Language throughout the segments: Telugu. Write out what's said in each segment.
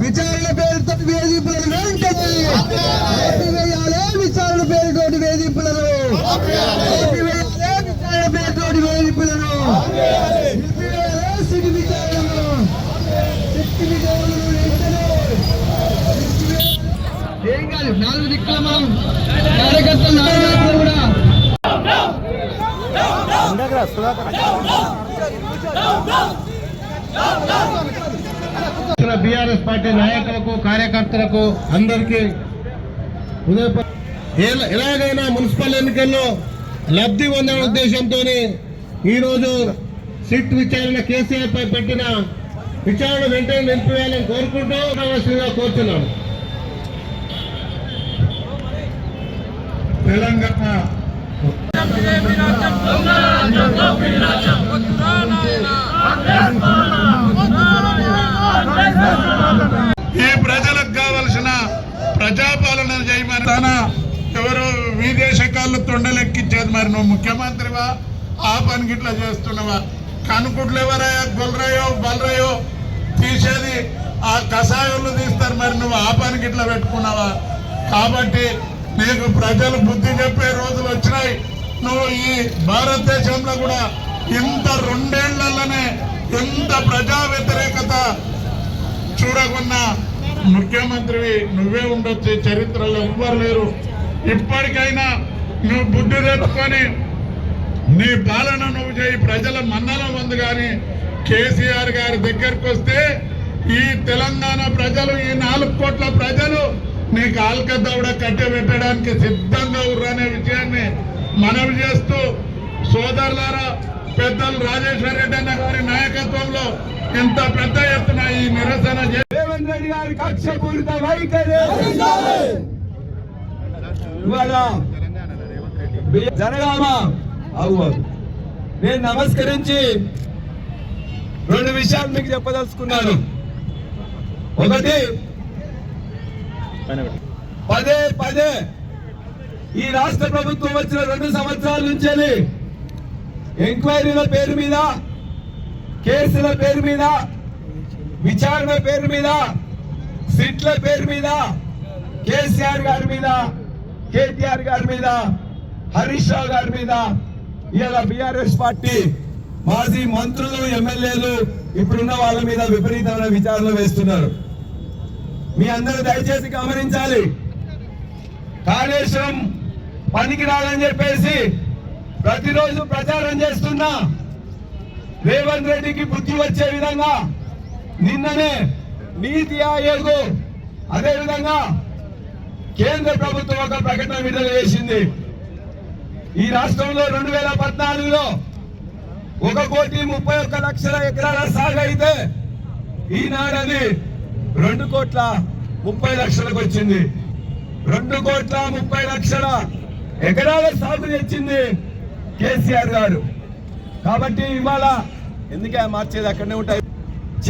విచారణ పేరుతో వేధింపులను వెంటనే ఆపివేయాలి విచారణ పేరుతోటి వేధింపులను. విచారణ పేరుతోటి వేధింపులను. విచారణను. విచారణను వెంటనే ఏం కాదు నాలుగు దిక్కుల మనం కార్యకర్తలు నాయకులు కూడా బీఆర్ఎస్ పార్టీ నాయకులకు కార్యకర్తలకు అందరికీ ఎలా- ఎలాగైనా మున్సిపల్ ఎన్నికల్లో లబ్ధి పొందడం ఉద్దేశంతో ఈరోజు సిట్ విచారణ కేసీఆర్ పై పెట్టిన విచారణ వెంటనే నిలిపివేయాలని కోరుకుంటూ రావాల్సిందిగా కోరుతున్నాం. తెలంగాణ ఈ ప్రజలకు కావలసిన ప్రజాపాలన చేయమని తన ఎవరు విదేశకాళ్ళు తొండలెక్కించేది మరి నువ్వు ముఖ్యమంత్రివా? ఆ పనికి ఇట్లా చేస్తున్నావా? కనుకుట్లు ఎవరయ్యా గొల్లరాయో బలరాయో తీసేది ఆ కషాయోళ్ళు తీస్తారు మరి నువ్వు ఆ పనికి ఇట్లా పెట్టుకున్నావా? కాబట్టి నీకు ప్రజలు బుద్ధి చెప్పే రోజులు వచ్చినాయి. నువ్వు ఈ భారతదేశంలో కూడా ఇంత రెండేళ్ళలోనే ఎంత ప్రజా వ్యతిరేకత చూడకుండా ముఖ్యమంత్రివి నువ్వే ఉండొచ్చు చరిత్రలో ఎవ్వరు లేరు. ఇప్పటికైనా నువ్వు బుద్ధి తెచ్చుకొని నీ పాలన నువ్వు చేయి ప్రజల మన్నన ఉంది కానీ కేసీఆర్ గారి దగ్గరకు వస్తే ఈ తెలంగాణ ప్రజలు ఈ నాలుగు కోట్ల ప్రజలు నీ కట్టె కట్టబెట్టడానికి సిద్ధంగా ఉర్రనే విషయాన్ని మనవి చేస్తూ సోదరులారా పెద్దలు రాజేశ్వర రెడ్డి అన్న గారి నాయకత్వంలో ఇంత పెద్ద ఎత్తున ఈ నిరసన రేవంత్ రెడ్డి గారి కక్షపూరిత వైఖరి. ఇవాళ జనగామ నేను నమస్కరించి రెండు విషయాలు మీకు చెప్పదలుచుకున్నాను. ఒకటి పదే పదే ఈ రాష్ట్ర ప్రభుత్వం వచ్చిన రెండు సంవత్సరాల నుంచి ఎంక్వైరీల పేరు మీద కేసుల పేరు మీద విచారణ పేరు మీద సిట్ల పేరు మీద కేసీఆర్ గారి మీద కేటీఆర్ గారి మీద హరీష్ రావు గారి మీద ఇలా బిఆర్ఎస్ పార్టీ మాజీ మంత్రులు ఎమ్మెల్యేలు ఇప్పుడున్న వాళ్ళ మీద విపరీతమైన విచారణ వేస్తున్నారు. మీ అందరూ దయచేసి గమనించాలి. కాళేశ్వరం పనికి రాదని చెప్పేసి ప్రతిరోజు ప్రచారం చేస్తున్నా రేవంత్ రెడ్డికి బుద్ధి వచ్చే విధంగా నిన్ననే నీతి ఆయోగ్ అదే విధంగా కేంద్ర ప్రభుత్వం ఒక ప్రకటన విడుదల చేసింది. ఈ రాష్ట్రంలో రెండు వేల పద్నాలుగులో ఒక కోటి ముప్పై ఒక్క లక్షల ఎకరాల సాగు అయితే ఈనాడది రెండు కోట్ల ముప్పై లక్షలకు వచ్చింది. రెండు కోట్ల ముప్పై లక్షల ఎకరాల సాగు తెచ్చింది కేసీఆర్ గారు. కాబట్టి ఇవాళ ఎందుకే మార్చేది అక్కడనే ఉంటాయి?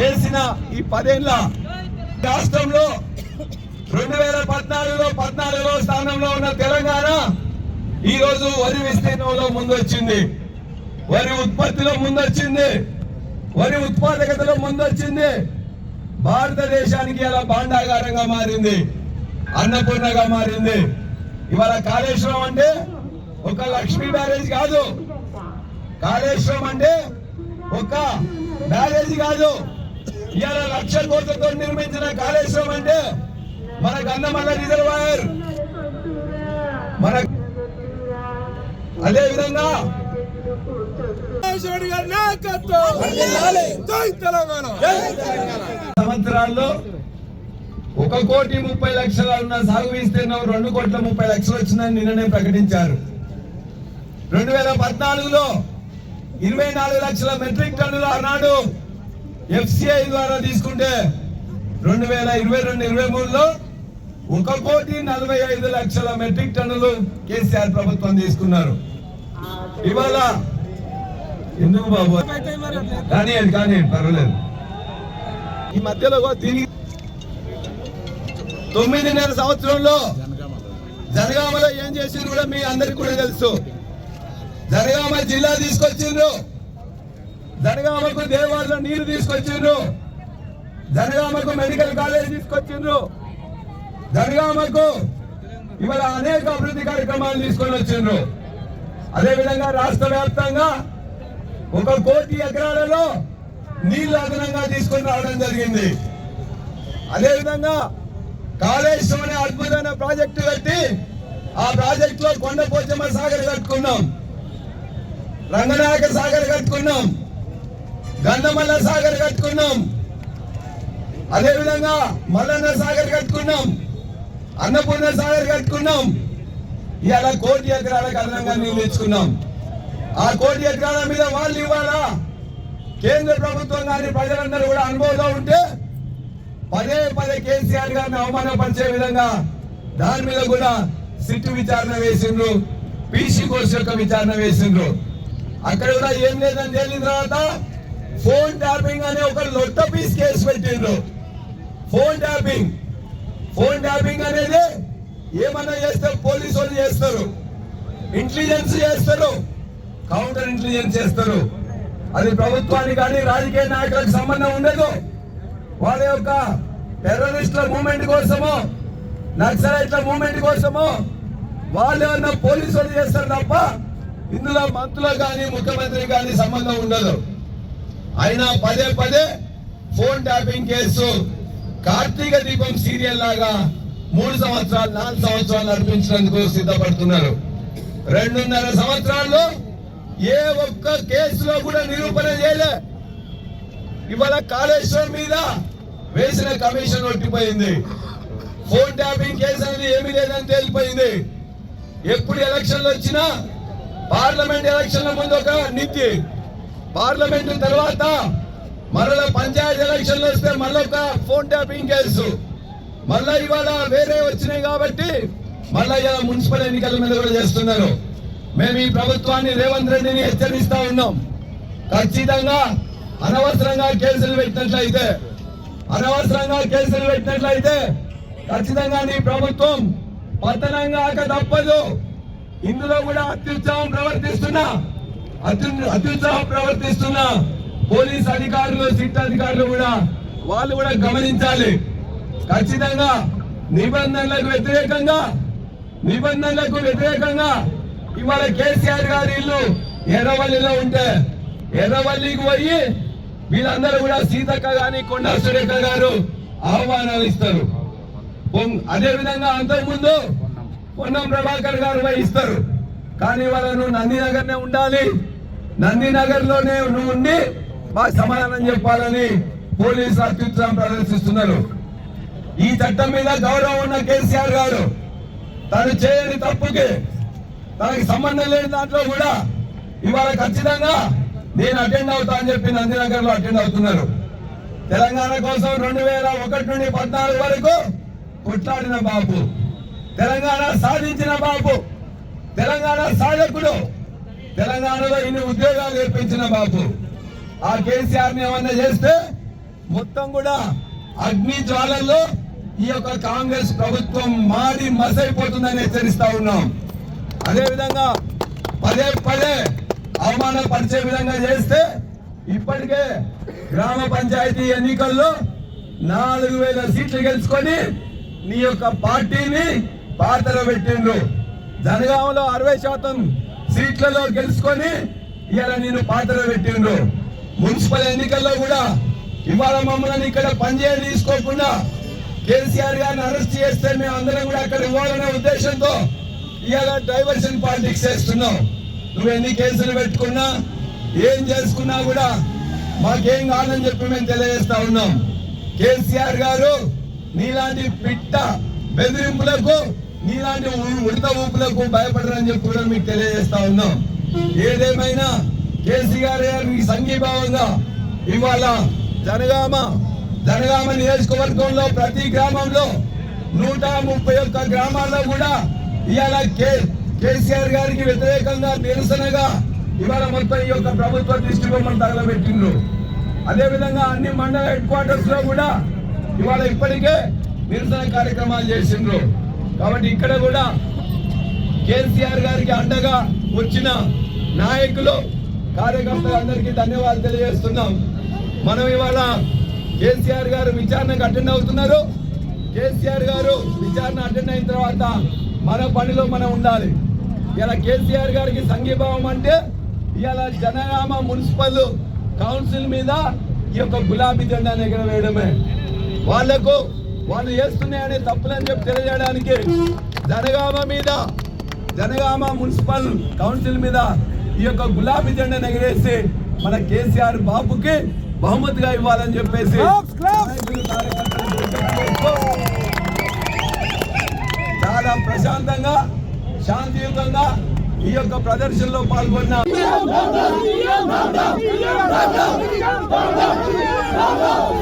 చేసిన ఈ పదేళ్ళ రాష్ట్రంలో రెండు వేల పద్నాలుగులో పద్నాలుగో స్థానంలో ఉన్న తెలంగాణ ఈ రోజు వరి విస్తీర్ణంలో ముందొచ్చింది. వరి ఉత్పత్తిలో ముందొచ్చింది. వరి ఉత్పాదకతలో ముందొచ్చింది. భారతదేశానికి అలా భాండాగారంగా మారింది. అన్నపూర్ణగా మారింది. ఇవాళ కాళేశ్వరం అంటే ఒక లక్ష్మీ బ్యారేజ్ కాదు. కాళేశ్వరం అంటే ఒక బ్యారేజ్ కాదు. ఇవాళ లక్ష కోట్లతో నిర్మించిన కాళేశ్వరం అంటే మన గన్నమల్ల రిజర్వాయర్. మన అదే విధంగా సంవత్సరాల్లో ఒక కోటి ముప్పై లక్షల ఉన్న సాగు విస్తీర్ణం రెండు కోట్ల ముప్పై లక్షలు వచ్చిందని నిన్ననే ప్రకటించారు. రెండు వేల పద్నాలుగులో ఇరవై నాలుగు లక్షల మెట్రిక్ టన్నుల ఆనాడు ఎఫ్సిఐ ద్వారా తీసుకుంటే రెండు వేల ఇరవై రెండు ఇరవై మూడులో ఒక కోటి నలభై ఐదు లక్షల మెట్రిక్ టన్నులు కేసీఆర్ ప్రభుత్వం తీసుకున్నారు. ఇవాళ ఎందుకు బాబు? కానీ కానీ పర్వాలేదు. ఈ మధ్యలో తిరిగి తొమ్మిదిన్నర సంవత్సరంలో జనగామలో ఏం చేసిండ్రు కూడా మీ అందరికి కూడా తెలుసు. జనగామ జిల్లా తీసుకొచ్చిండ్రు. జనగామకు దేవాలయంలో నీరు తీసుకొచ్చిండ్రు. జనగామకు మెడికల్ కాలేజ్ తీసుకొచ్చిండ్రు. జనగామకు ఇవాళ అనేక అభివృద్ధి కార్యక్రమాలు తీసుకొని వచ్చిండ్రు. అదేవిధంగా రాష్ట్ర వ్యాప్తంగా ఒక కోటి ఎకరాలలో నీళ్ళు అదనంగా తీసుకొని రావడం జరిగింది. అదేవిధంగా కాళేశ్వరం అనే అద్భుతమైన ప్రాజెక్టు కట్టి ఆ ప్రాజెక్ట్లో కొండపోచమ్మ సాగర్ కట్టుకున్నాం. రంగనాయక సాగర్ కట్టుకున్నాం. గంధమల్ల సాగర్ కట్టుకున్నాం. అదేవిధంగా మల్లన్న సాగర్ కట్టుకున్నాం. అన్నపూర్ణ సాగర్ కట్టుకున్నాం. ఇవాళ కోటి ఎకరాలకు అదనంగా నీళ్ళు ఇచ్చుకున్నాం ఆ కోటి ఎకరాల మీద వాళ్ళు ఇవ్వాలా కేంద్ర ప్రభుత్వం కానీ ప్రజలందరూ కూడా అనుభవంలో ఉంటే పదే పదే కేసీఆర్ గారిని అవమానపరిచే విధంగా దాని మీద కూడా సిట్టు విచారణ వేసిండ్రు పీసీ కోర్సు యొక్క విచారణ వేసిండ్రు. అక్కడ కూడా ఏం లేదని తేలిన తర్వాత ఫోన్ ట్యాపింగ్ అనే ఒక లొట్ట పీస్ కేసు పెట్టిండ్రు. Phone tapping. ఫోన్ ట్యాపింగ్ అనేది ఏమన్నా చేస్తారు పోలీసు వాళ్ళు చేస్తారు. ఇంటెలిజెన్స్ చేస్తారు. కౌంటర్ ఇంటెలిజెన్స్ చేస్తారు. అది ప్రభుత్వానికి కానీ రాజకీయ నాయకులకు సంబంధం ఉండదు. వాళ్ళ యొక్క టెర్రరిస్టుల మూమెంట్ కోసమో నక్సలైట్ల మూమెంట్ కోసమో వాళ్ళు ఏమన్నా పోలీసు వాళ్ళు చేస్తారు తప్ప ఇందులో మంత్రులు కానీ ముఖ్యమంత్రి కానీ సంబంధం ఉండదు. అయినా పదే పదే ఫోన్ ట్యాపింగ్ కేసు కార్తీక దీపం సీరియల్ లాగా మూడు సంవత్సరాలు నాలుగు సంవత్సరాలు నడిపించినందుకు సిద్ధపడుతున్నారు. రెండున్నర సంవత్సరాల్లో ఏ ఒక్క కేసులో కూడా నిరూపణ చేయలే. ఇవాళ కాళేశ్వర్ మీద వేసిన కమిషన్ ఒట్టిపోయింది. ఫోన్ ట్యాపింగ్ కేసు అనేది ఏమీ లేదని తేలిపోయింది. ఎప్పుడు ఎలక్షన్లు వచ్చినా పార్లమెంట్ ఎలక్షన్ల ముందు ఒక నీతి. పార్లమెంట్ తర్వాత మరలా పంచాయతీ ఎలక్షన్లు వస్తే మళ్ళీ ఒక ఫోన్ ట్యాపింగ్ కేసు మళ్ళా ఇవాళ వేరే వచ్చినాయి కాబట్టి మళ్ళా ఇలా మున్సిపల్ ఎన్నికల మీద కూడా చేస్తున్నారు. మేము ఈ ప్రభుత్వాన్ని రేవంత్ రెడ్డిని హెచ్చరిస్తా ఉన్నాం. ఖచ్చితంగా అనవసరంగా కేసులు పెట్టినట్లయితే అనవసరంగా కేసులు పెట్టినట్లయితే ఖచ్చితంగా నీ ప్రభుత్వం పతనంగాక తప్పదు. ఇందులో కూడా అత్యుత్సాహం ప్రవర్తిస్తున్నా. అత్యు అత్యుత్సాహం ప్రవర్తిస్తున్న. పోలీస్ అధికారులు సిట్ అధికారులు కూడా వాళ్ళు కూడా గమనించాలి. ఖచ్చితంగా నిబంధనలకు వ్యతిరేకంగా నిబంధనలకు వ్యతిరేకంగా ఇవాళ కేసీఆర్ గారి ఇల్లు ఎర్రవల్లిలో ఉంటే ఎర్రవల్లికి పోయి వీళ్ళందరూ కూడా సీతక్క గాని కొండా సురేఖ గారు ఆహ్వానాలు ఇస్తారు. అదే విధంగా అంతకుముందు పొన్నం ప్రభాకర్ గారు వహిస్తారు కానీ వాళ్ళను నందినగర్నే ఉండాలి. నందినగర్లోనే ఉండి మాకు సమాధానం చెప్పాలని పోలీసులు అత్యుత్సాహం ప్రదర్శిస్తున్నారు. ఈ చట్టం మీద గౌరవం ఉన్న కేసీఆర్ గారు తను చేయని తప్పుకి తనకి సంబంధం లేని దాంట్లో కూడా ఇవాళ ఖచ్చితంగా నేను అటెండ్ అవుతా అని చెప్పి నందినగర్లో అటెండ్ అవుతున్నారు. తెలంగాణ కోసం రెండు వేల ఒకటి నుండి పద్నాలుగు వరకు కొట్లాడిన బాబు. తెలంగాణ సాధించిన బాబు. తెలంగాణ సాధకుడు. తెలంగాణలో ఇన్ని ఉద్యోగాలు ఏర్పించిన బాబు. ఆ కేసీఆర్ని ఏమన్నా చేస్తే మొత్తం కూడా అగ్ని జ్వాలల్లో ఈ యొక్క కాంగ్రెస్ ప్రభుత్వం మారి మసైపోతుందని హెచ్చరిస్తా ఉన్నాం. అదేవిధంగా పదే పదే అవమానపరిచే విధంగా చేస్తే ఇప్పటికే గ్రామ పంచాయతీ ఎన్నికల్లో నాలుగు వేల సీట్లు గెలుచుకొని నీ యొక్క పార్టీని పాతర పెట్టిండ్రు. జనగాంలో అరవై శాతం సీట్లలో గెలుచుకొని ఇవాళ నేను పాత్ర పెట్టిండ్రు. మున్సిపల్ ఎన్నికల్లో కూడా ఇవాళ మమ్మల్ని ఇక్కడ పనిచేయని తీసుకోకుండా కేసీఆర్ గారిని అరెస్ట్ చేస్తే మేము అందరం కూడా అక్కడ ఇవ్వాలనే ఉద్దేశంతో ఇవాళ డైవర్షన్ పాలిటిక్స్ చేస్తున్నాం. నువ్వు ఎన్ని కేసులు పెట్టుకున్నా ఏం చేసుకున్నా కూడా మాకేం కాదని చెప్పి మేము తెలియజేస్తా ఉన్నాం. కేసీఆర్ గారు నీలాంటి పిట్ట బెదిరింపులకు నీలాంటి ఉడత ఊపులకు భయపడరని చెప్పి కూడా మీకు తెలియజేస్తా ఉన్నాం. ఏదేమైనా కేసీఆర్ గారికి సంఘీభావంగా ఇవాళ జనగామ జనగామ నియోజకవర్గంలో ప్రతి గ్రామంలో నూట ముప్పై ఒక్క గ్రామాల్లో కూడా ఇవాళ కే కేసీఆర్ గారికి వ్యతిరేకంగా నిరసనగా ఇవాళ మొత్తం ఈ యొక్క ప్రభుత్వ దృష్టి బొమ్మను తగలబెట్టిండ్రు. అదేవిధంగా అన్ని మండల హెడ్ క్వార్టర్స్లో కూడా ఇవాళ ఇప్పటికే నిరసన కార్యక్రమాలు చేసిండ్రు. కాబట్టి ఇక్కడ కూడా కేసీఆర్ గారికి అండగా వచ్చిన నాయకులు కార్యకర్తలందరికీ ధన్యవాదాలు తెలియజేస్తున్నాం. మనం ఇవాళ కేసీఆర్ గారు విచారణకు అటెండ్ అవుతున్నారు. కేసీఆర్ గారు విచారణ అటెండ్ అయిన తర్వాత మన పనిలో మనం ఉండాలి. ఇలా కేసీఆర్ గారికి సంఘీభావం అంటే ఇవాళ జనగామ మున్సిపల్ కౌన్సిల్ మీద ఈ యొక్క గులాబీ జెండాను ఎగరవేయడమే. వాళ్ళకు వాళ్ళు చేస్తున్నాయనే తప్పులని చెప్పి తెలియజేయడానికి జనగామ మీద జనగామ మున్సిపల్ కౌన్సిల్ మీద ఈ యొక్క గులాబీ జెండా ఎగరేసి మన కేసీఆర్ బాబుకి బహుమతిగా ఇవ్వాలని చెప్పేసి చాలా ప్రశాంతంగా శాంతియుతంగా ఈ యొక్క ప్రదర్శనలో పాల్గొన్న Vamos!